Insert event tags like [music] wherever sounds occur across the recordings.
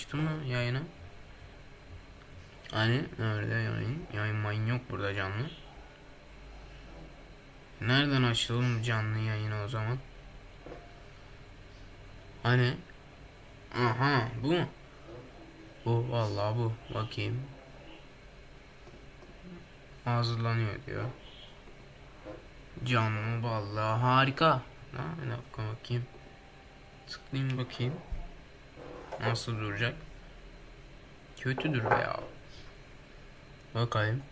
açtım mı yayını? Hani nerede yayın? Yayın mayın yok burada canlı. Nereden açalım canlı yayını o zaman? Hani? Aha bu mu? Bu vallahi bu. Bakayım. Hazırlanıyor diyor. Canlı vallahi harika. Ha, bir dakika bakayım. Tıklayayım bakayım. Nasıl duracak? Kötüdür be ya. Bakayım.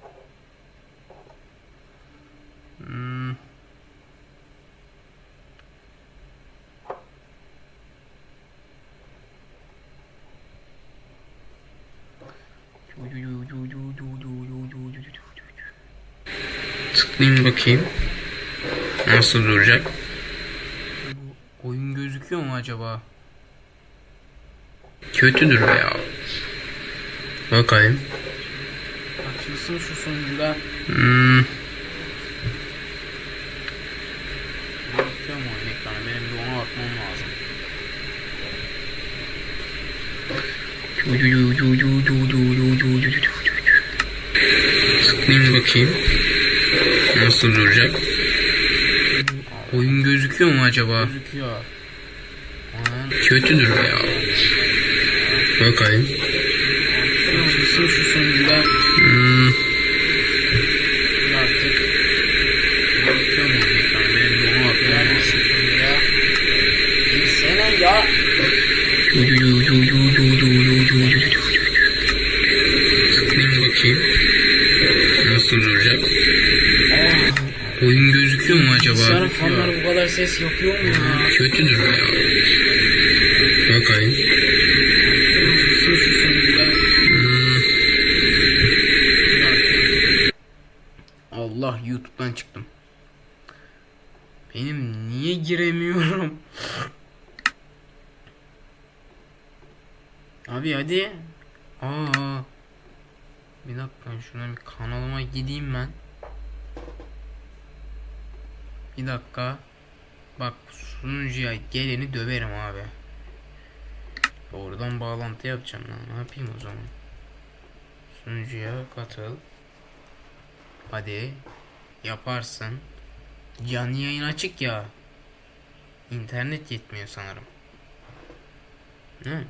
Hmm. Tıklayayım bakayım. Nasıl duracak? Oyun gözüküyor mu acaba? Kötüdür be ya. Bakayım. Açılsın şu sunucuda. Hmm. Bakıyorum oyun ekranı. Benim bir ona bakmam lazım. Tıklayayım bakayım. Nasıl duracak? Oyun gözüküyor mu acaba? Gözüküyor. Kötüdür ya. Bakayım. Açılsın şu sunucuda. Hmm. Artık. Lazım. Ya. Tıklayayım bakayım. Nasıl duracak? Oyun gözüküyor mu acaba? Bilgisayarın fanları bu kadar ses yapıyor mu ya? Kötüdür ya. Bakayım. Açılsın şu sunucuda. Hmm. Allah YouTube'dan çıktım. Benim niye giremiyorum? Abi hadi. Aa. Bir dakika şuna bir kanalıma gideyim ben. Bir dakika. Bak sunucuya geleni döverim abi. Oradan bağlantı yapacağım lan. Ne yapayım o zaman? Sunucuya katıl. Hadi. Yaparsın. Canlı yayın açık ya. İnternet yetmiyor sanırım. Ne?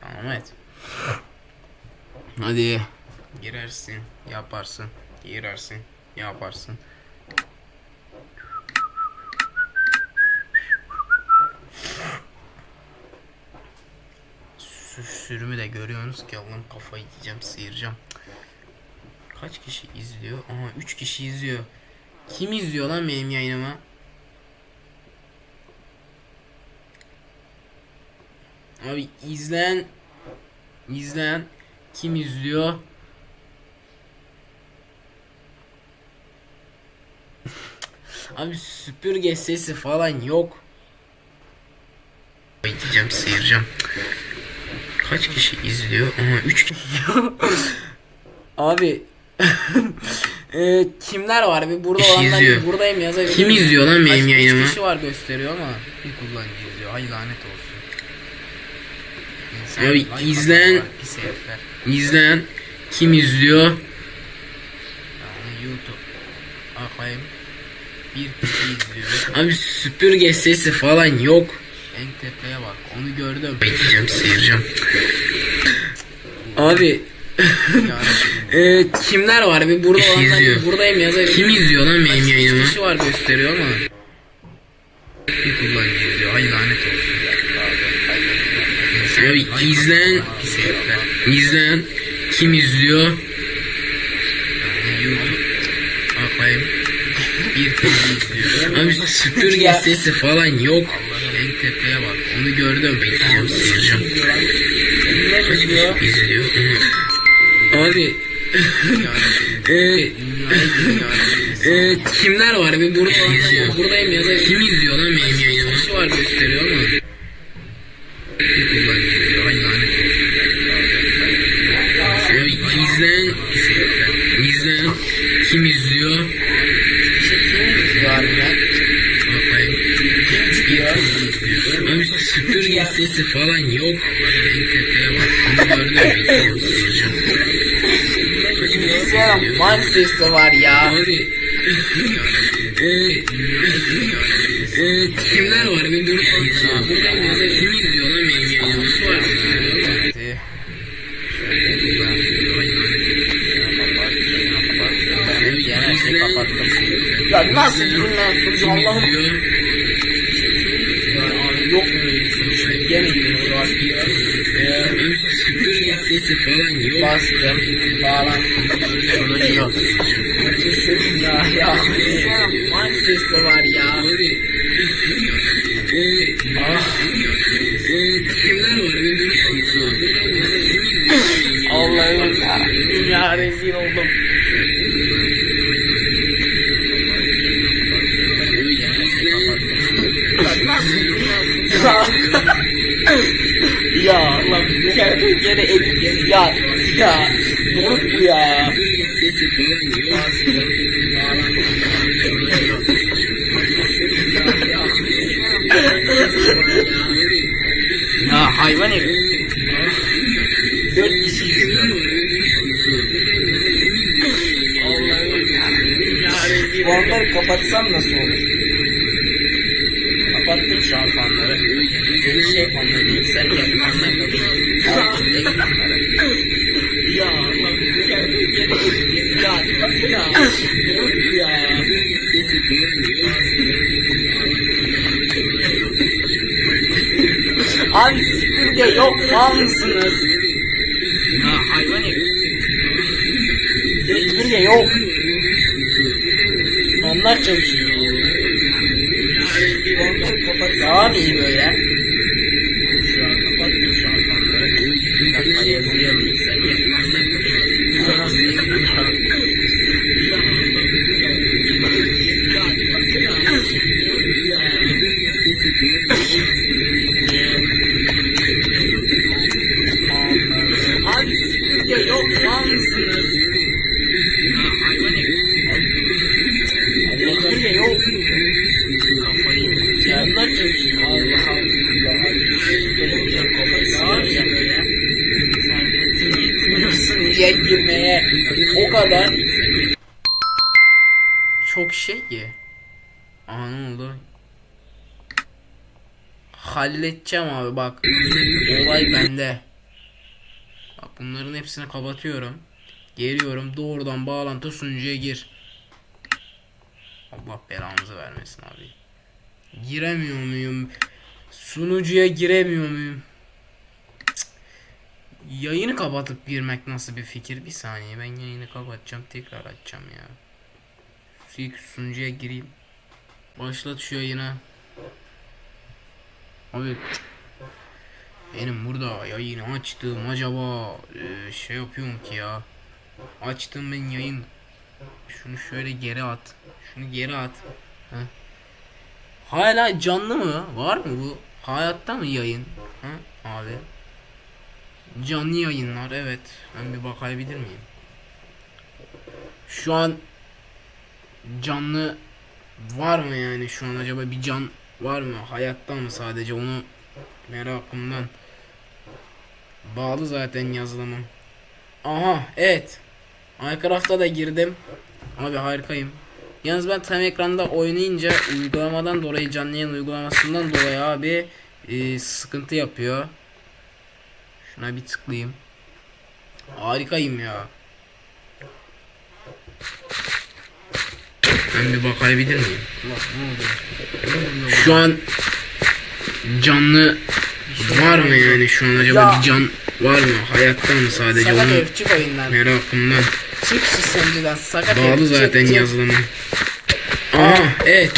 Tamam et. Hadi. Girersin. Yaparsın. Girersin. Yaparsın. Sü- Sürümü de görüyorsunuz ki Allah'ım kafayı yiyeceğim sıyıracağım. Kaç kişi izliyor? Aha 3 kişi izliyor. Kim izliyor lan benim yayınımı? Abi izleyen izleyen kim izliyor? [laughs] Abi süpürge sesi falan yok. Gideceğim sıyıracağım. Kaç kişi izliyor? Aha 3 kişi. [laughs] Abi [laughs] e, kimler var bir burada Kişi olanlar izliyor. buradayım yazabilir Kim izliyor lan benim Kaç- yayınımı? Üç kişi var gösteriyor ama bir kullanıcı izliyor. Ay lanet olsun. Pis herifler. İzleyen kim izliyor? Bakayım. Bir kişi izliyor. Abi süpürge sesi falan yok. En tepeye bak. Onu gördüm. Gideceğim sıyıracağım. Abi [laughs] e, kimler var bir burada olanlar izliyor. buradayım yazabilir Kim izliyor lan benim yayınımı? kişi var gösteriyor ama. Bir kullanıcı izliyor. Ay lanet olsun. Pis herifler. izleyen kim izliyor? Bakayım. Bir izliyor. Abi süpürge sesi falan yok. En tepeye bak. Onu gördüm. Sıyıracağım. Ne izliyor? Abi [laughs] e, e, kimler var bir burada buradayım yazabilir Kim izliyor lan benim yayınımı? var gösteriyor ama. Bir kullanıcı izliyor. Ay lanet olsun. Abi izleyen izleyen kim izliyor? Abi süpürge sesi falan yok. En kötüye bak. Bunu gördün mü? Bilgisayarın fan sesi var ya. Abi. e, e, kimler var? Bir dur. Kim izliyor lan benim yayınımı? Var mı? Hadi. Yine şey kapattım. Ya nasıl dinlersin Allah'ım. Yani yok mu öyle bir şey? Gene yine var. Ee, Süpürge sesi falan yok. bastım. Konuşuyor. ya ya. Sesi var ya. Ah. kimler var? Allah'ım ya. Ya rezil oldum. Ya nasıl ya bir kere edit gel ya ya doruk ya. Ya hayvan herif. Dört kişi onları kapatsam nasıl olur? Kapattım şu an fanları. Abi süpürge yok mal mısınız? Ya hayvan. Süpürge yok. Onlar çalışıyor. Daha iyi böyle? Girmeye. O kadar. Çok şey ki. Oldu? Halledeceğim abi bak. Olay bende. Bunların hepsini kapatıyorum. Geliyorum doğrudan bağlantı sunucuya gir. Allah belamızı vermesin abi. Giremiyor muyum? Sunucuya giremiyor muyum? Yayını kapatıp girmek nasıl bir fikir? Bir saniye ben yayını kapatacağım tekrar açacağım ya. İlk sunucuya gireyim. Başlat şu yayını. Abi benim burada yayını açtığım acaba e, şey yapıyorum ki ya. Açtım ben yayın. Şunu şöyle geri at. Şunu geri at. Heh. Hala canlı mı? Var mı bu? Hayatta mı yayın? Ha abi. Canlı yayınlar evet. Ben bir bakabilir miyim? Şu an canlı var mı yani şu an acaba bir can var mı? Hayatta mı sadece onu merakımdan bağlı zaten yazılımım. Aha evet. Minecraft'a da girdim. Abi harikayım. Yalnız ben tam ekranda oynayınca uygulamadan dolayı canlı yayın uygulamasından dolayı abi e, sıkıntı yapıyor. Şuna bir tıklayayım. Harikayım ya. Ben bir bakabilir miyim? Şu an canlı var mı yani şu an acaba Ya. bir can var mı? Hayatta mı sadece Sakat onu oyundan. merakımdan Çık sunucudan sakat bağlı çık, zaten çık. yazılımı. Aha evet.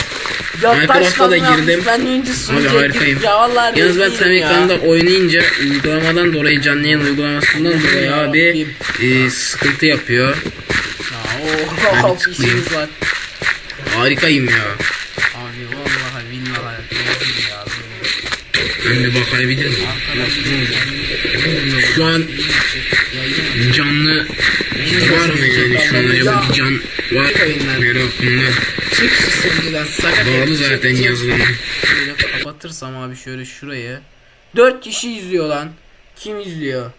Ya Minecraft'a da girdim. Ben önce Abi vallahi Yalnız ben tam ekranda oynayınca uygulamadan dolayı canlı yayın uygulamasından dolayı abi e, sıkıntı yapıyor. Ya ooo [laughs] tıklayayım. işimiz var. Harikayım ya. Abi vallahi. Ben bir bakabilir miyim? Arkadaşlar Şu an canlı var mı yani şu an acaba bir can var sunucudan sakat bağlı zaten yazılımı. Kapatırsam abi şöyle şurayı. 4 kişi izliyor lan. Kim izliyor?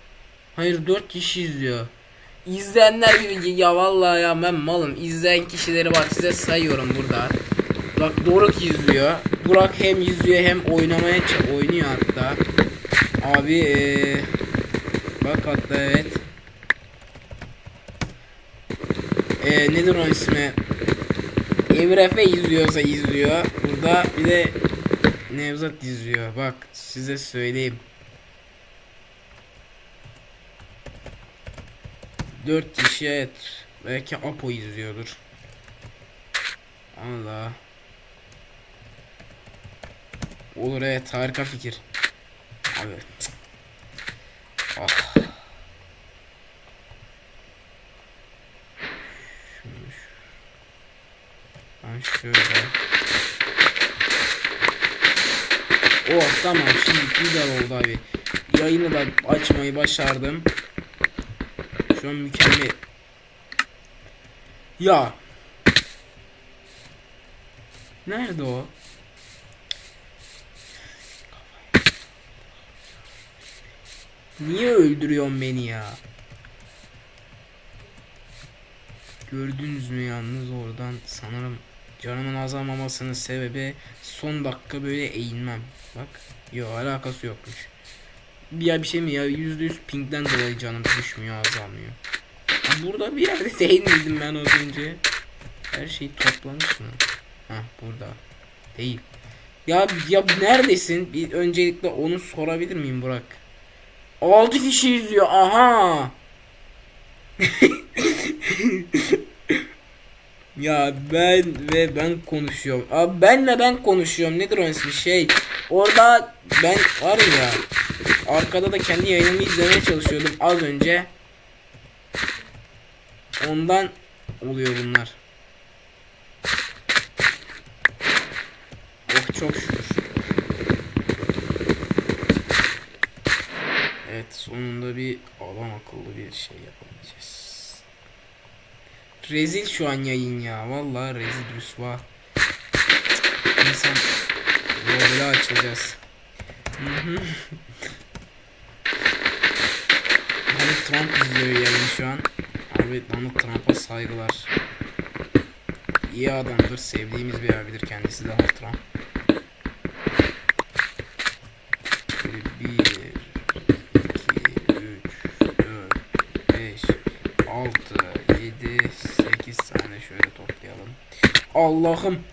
Hayır 4 kişi izliyor. İzleyenler gibi ya vallahi ya ben malım. İzleyen kişileri bak size sayıyorum burada. Bak Doruk izliyor. Burak hem izliyor hem oynamaya oynuyor hatta. Abi eee bak hatta evet. Eee nedir onun ismi? Emir Efe izliyorsa izliyor. Burada bir de Nevzat izliyor. Bak size söyleyeyim. 4 kişi evet. Belki Apo izliyordur. Allah. Olur evet harika fikir. Abi. Ah. Şu- Ben şöyle. Oh tamam şimdi güzel oldu abi. Yayını da açmayı başardım. Şu an mükemmel. Ya. Nerede o? Niye öldürüyorsun beni ya? Gördünüz mü yalnız oradan sanırım canımın azalmamasının sebebi son dakika böyle eğilmem. Bak. Yok alakası yokmuş. Ya bir şey mi ya %100 pingden dolayı canım düşmüyor azalmıyor. Burada bir yerde [laughs] değil miydim ben az önce? Her şey toplamış mı? Ha burada. Değil. Ya ya neredesin? Bir öncelikle onu sorabilir miyim Burak? 6 kişi izliyor. Aha. [laughs] ya ben ve ben konuşuyorum. Abi benle ben konuşuyorum. Nedir o ismi? Şey. Orada ben var ya. Arkada da kendi yayınımı izlemeye çalışıyordum az önce. Ondan oluyor bunlar. Oh çok şükür. Evet sonunda bir adam akıllı bir şey yapabileceğiz. Rezil şu an yayın ya. Vallahi rezil rüsva. İnsan böyle hı. Donald Trump izliyor yayını şu an. Abi Donald Trump'a saygılar. İyi adamdır. Sevdiğimiz bir abidir kendisi Donald Trump. Şöyle bir, iki, üç, dört, beş, altı, yedi, sekiz tane şöyle toplayalım. Allah'ım.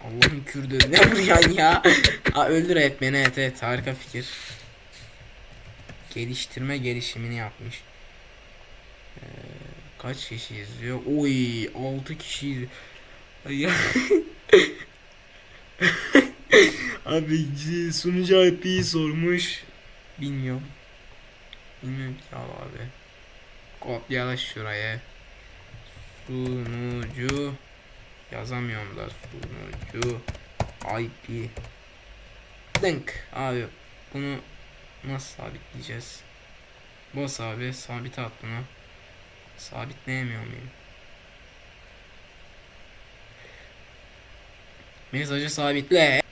Allah'ım kürdü. Ne vuruyorsun ya? Aa, öldür et beni evet evet harika fikir. Geliştirme gelişimini yapmış. Ee, kaç kişi izliyor? Oy 6 kişi izliyor. [laughs] Abi sunucu IP'yi sormuş. Bilmiyorum. Bilmiyorum ki abi. Kopyala şuraya. Sunucu yazamıyorum da sunucu IP. Link abi bunu nasıl sabitleyeceğiz? Bas abi sabit at bunu. Sabitleyemiyor muyum? Mesajı sabitle.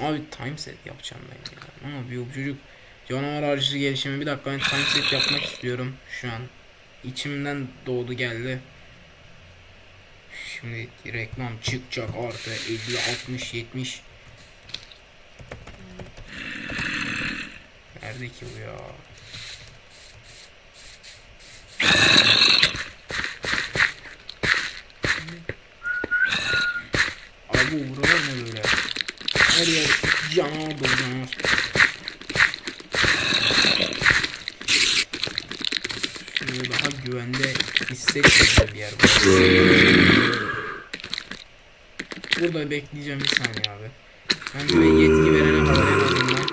Abi timeset yapacağım ben ya. Bir bu çocuk canavar harcı gelişimi bir dakika ben timeset yapmak istiyorum şu an. İçimden doğdu geldi. Şimdi reklam çıkacak artı 50 60 70 Nerede ki bu ya? Abi bu buralar ne böyle? Her yer canavar dolu canavar. Şöyle daha güvende hissettiğim bir yer bu. Burada bekleyeceğim bir saniye abi. Ben buraya yetki verene kadar en azından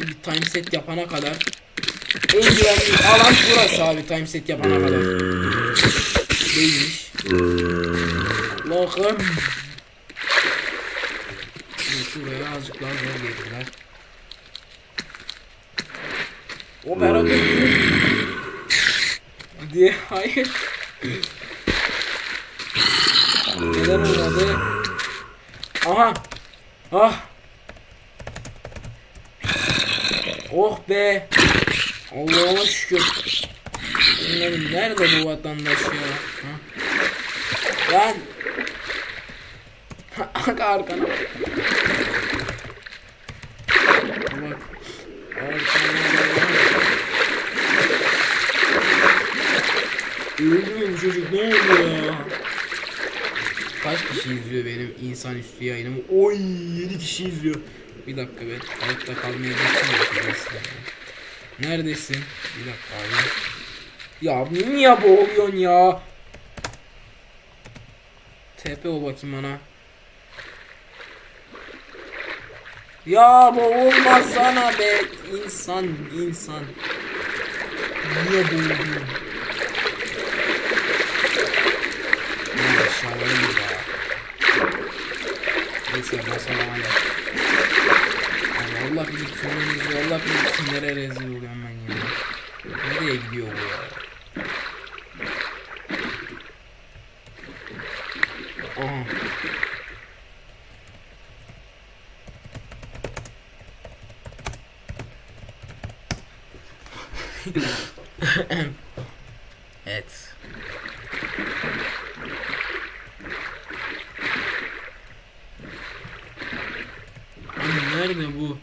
bir time set yapana kadar en güvenli alan burası abi time set yapana kadar. Değilmiş. Şimdi Şuraya azıcık daha zor geldiler. O merak ediyorum. [laughs] Hadi hayır. Neden olmadı? Aha. Ah. Oh be. Allah'a şükür. Bunların nerede bu vatandaş ya? Ha? Lan. [laughs] Arka arkana bak. Bak. Arkana bak. Öldü bu çocuk ne oldu ya? Kaç kişi izliyor benim insanüstü yayınımı? Oy 7 kişi izliyor. Bir dakika ben hayatta kalmaya geçtim. Neredesin? Bir dakika abi. Ya niye boğuluyorsun ya? TP ol bakayım bana. Ya boğulmasana be insan insan. Niye boğuluyorsun? Ya aşağıdayım ya. Neyse basalım hadi. Ya Allah bilir kimlerimiz Allah bilir kimlere rezil oluyorum ben ya. Nereye gidiyor bu ya? Aha. [laughs] evet. Abi nerede bu?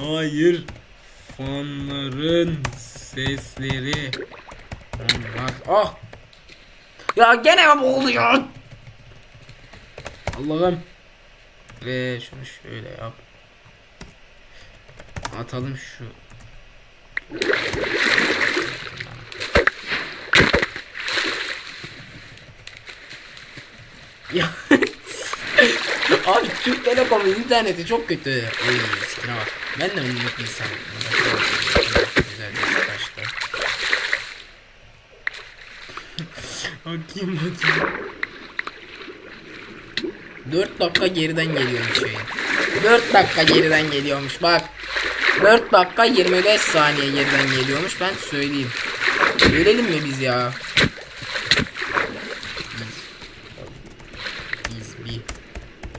[laughs] Hayır. Fanların sesleri. Bak. Ah. Ya gene mi boğuluyor? Allah'ım. Ve şunu şöyle yap. Atalım şu. Ya. Abi Türk Telekom'un interneti çok kötü. Oy sikine bak. Ben de unuttum insan. Güzel bir kaçtı. [laughs] Bakayım bakayım. 4 dakika geriden geliyormuş yayın. 4 dakika geriden geliyormuş bak. 4 dakika 25 saniye geriden geliyormuş ben söyleyeyim. Görelim mi biz ya? Biz bir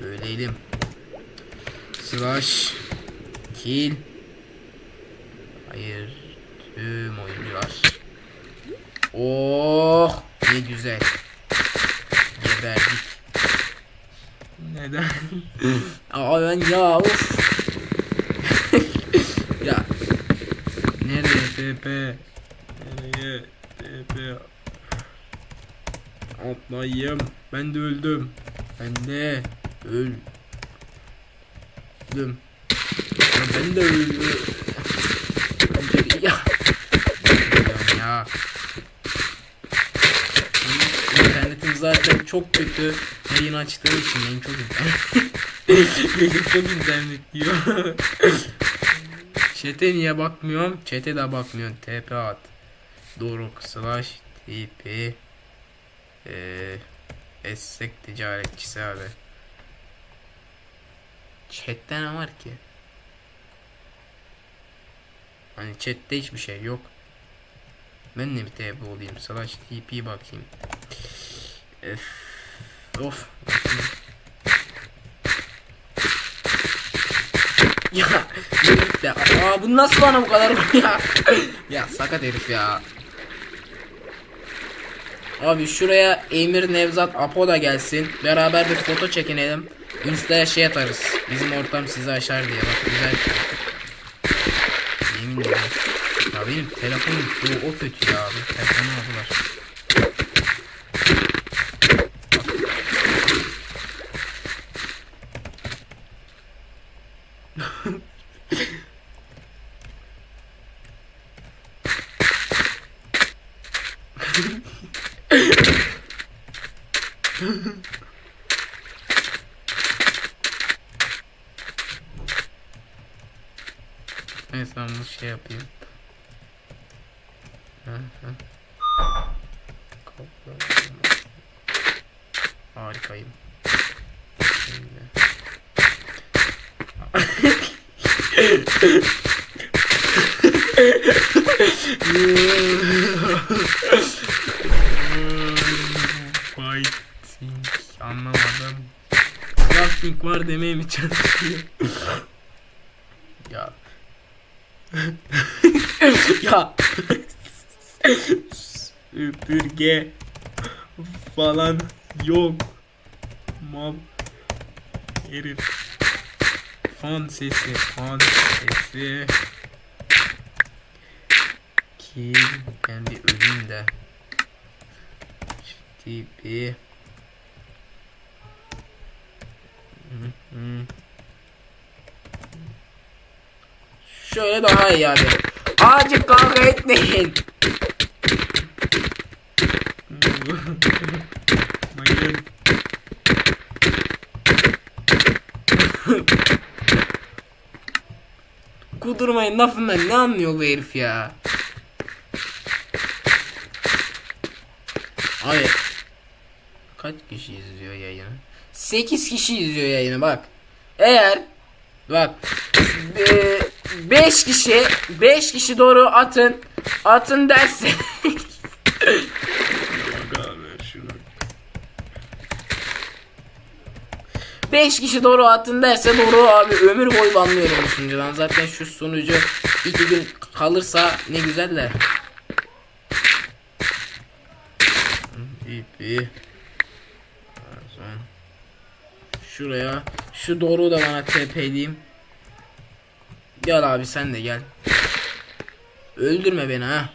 bölelim. Slash kill Hayır tüm oyuncular. Oh ne güzel. Geberdik. Neden? [laughs] Aa ben ya of. [laughs] ya. Nereye TP? Nereye TP? Atlayayım. Ben de öldüm. Ben de öldüm. Ya ben de öldüm. Ya. Ya. ya. İnternetim zaten çok kötü. Yayın açtığım için yayın çok internet. yayın [laughs] çok internet diyor. Chat'e niye bakmıyorum? Chat'e de bakmıyorum. TP at. Doruk slash TP eee Essek ticaretçisi abi. Chat'te ne var ki? Hani chat'te hiçbir şey yok. Ben de bir TP olayım. Slash TP bakayım. Öf. Of. ya de. Aa bu nasıl bana bu kadar [laughs] ya? ya sakat herif ya. Abi şuraya Emir Nevzat Apo da gelsin. Beraber bir foto çekinelim. Insta'ya şey atarız. Bizim ortam sizi aşar diye. Bak güzel. Yemin ederim. Ya benim telefonum o, o kötü ya. Bir telefonu. Neyse ben bunu şey yapayım. Hı hı. Harikayım. Fighting. var demeye mi çalışıyor? ya. ya. Süpürge falan yok. Mal herif. Fan sesi, fan sesi. Ki ben bir öleyim de. Hı hı. Şöyle daha iyi abi. Azıcık kavga etmeyin. Mayın. Kudurmayın lafından ne anlıyor bu herif ya? Abi kaç kişi izliyor yayını? 8 kişi izliyor yayını bak. Eğer bak 5 kişi 5 kişi doğru atın atın derse [laughs] Beş kişi doğru attın derse doğru abi ömür boyu banlıyorum bu sunucudan. Zaten şu sunucu iki gün kalırsa ne güzel de. İpi. Şuraya. Şu doğru da bana TP'liyim. Gel abi sen de gel. Öldürme beni ha.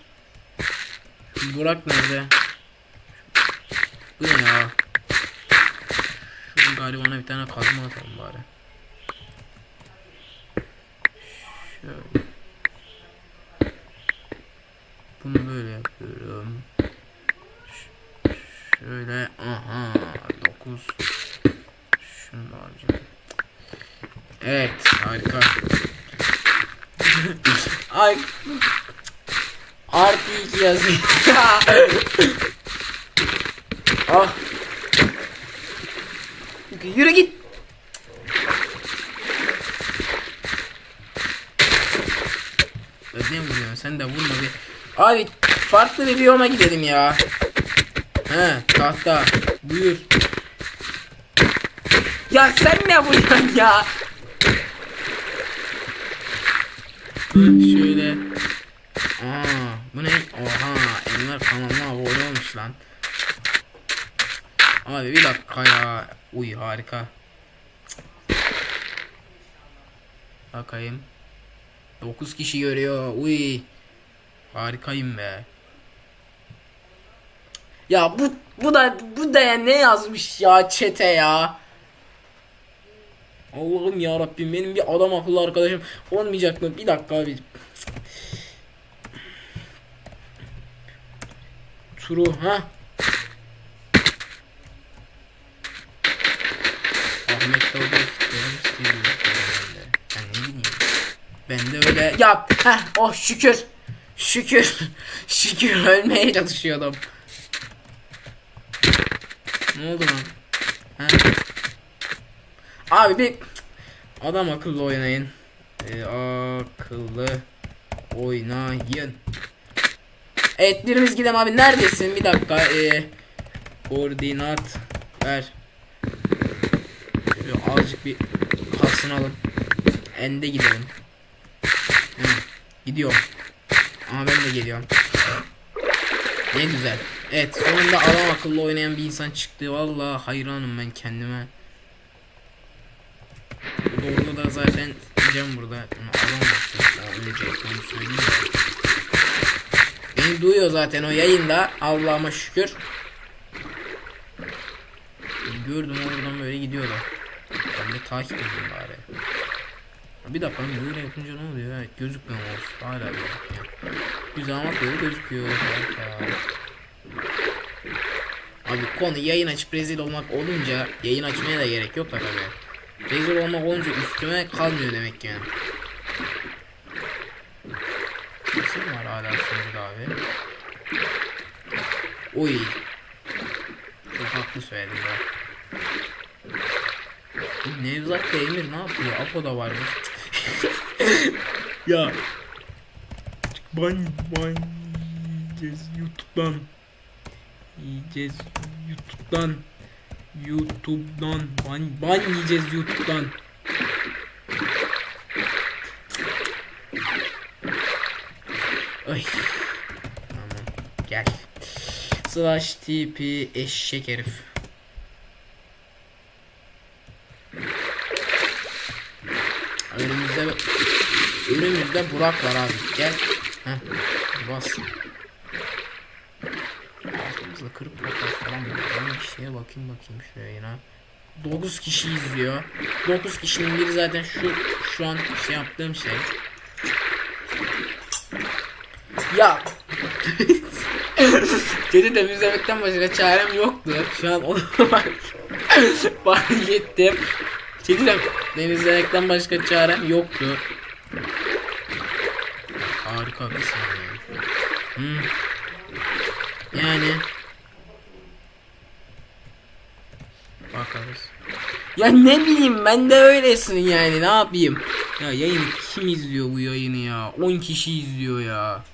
Burak nerede? Bu ne ya? Şu garibana bir tane kazma atalım bari. Şöyle. Bunu böyle yapıyorum. Ş- Şöyle aha 9 Şunu da alacağım. Evet harika. [laughs] Ay Artı iki yazıyor. [laughs] ah. Yürü git. Ne vuruyorsun sen de vurma bir. Abi farklı bir biyoma gidelim ya. He tahta. Buyur. Ya sen ne vuruyorsun ya? Hı, Şöyle. Aa, bu ne? Oha, Enver kanalıma abone olmuş lan. Abi bir dakika ya. Uy harika. Bakayım. 9 kişi görüyor. Uy. Harikayım be. Ya bu bu da bu da ya ne yazmış ya çete ya. Allah'ım ya Rabbim benim bir adam akıllı arkadaşım olmayacak mı? Bir dakika abi. Turu ha. Ahmet Davutoğlu istiyorum istiyorum herhalde. Ben ne bileyim. Ben de öyle yap. Heh, oh şükür. Şükür. [laughs] Şükür ölmeye çalışıyordum. Ne oldu lan? Ha? Abi bir adam akıllı oynayın. Ee, akıllı oynayın. Evet birimiz gidelim abi neredesin bir dakika ee, koordinat ver azıcık bir kasınalım ende gidelim Hı, gidiyorum ama ben de geliyorum ne güzel evet sonunda adam akıllı oynayan bir insan çıktı vallahi hayranım ben kendime Doğru da zaten diyeceğim burada söyleyeyim de. Beni duyuyor zaten o yayında. Allah'ıma şükür. Gördüm oradan böyle gidiyorlar. Ben de takip edeyim bari. Bir dakika hani böyle yapınca ne oluyor? Evet gözükmüyor olsun. Hala gözükmüyor. Güzel ama böyle gözüküyor. Abi konu yayın açıp rezil olmak olunca yayın açmaya da gerek yok da tabii. Rezil olmak olunca üstüme kalmıyor demek yani. Kesin var hala sunucuda abi. Oy. Çok haklı söyledim ya. Nevzat da Emir ne yapıyor? Apo da varmış. [laughs] ya. Ban ban yiyeceğiz YouTube'dan. Yiyeceğiz YouTube'dan. YouTube'dan ban, ban yiyeceğiz YouTube'dan. Ay. Tamam gel. Slash TP eşek herif. Önümüzde önümüzde Burak var abi. Gel. Heh. Bas. Altımızda kırık bakar falan bir şeye bakayım bakayım şuraya yine. 9 kişi izliyor. 9 kişinin biri zaten şu şu an şey yaptığım şey. Ya [laughs] Dedi temizlemekten başka çarem yoktu. Şu an onu bak fark ettim. De temizlemekten başka çarem yoktu. Bir saniye. Hmm. Yani bakarız. Ya ne bileyim ben de öylesin yani ne yapayım. Ya yayını kim izliyor bu yayını ya? 10 kişi izliyor ya.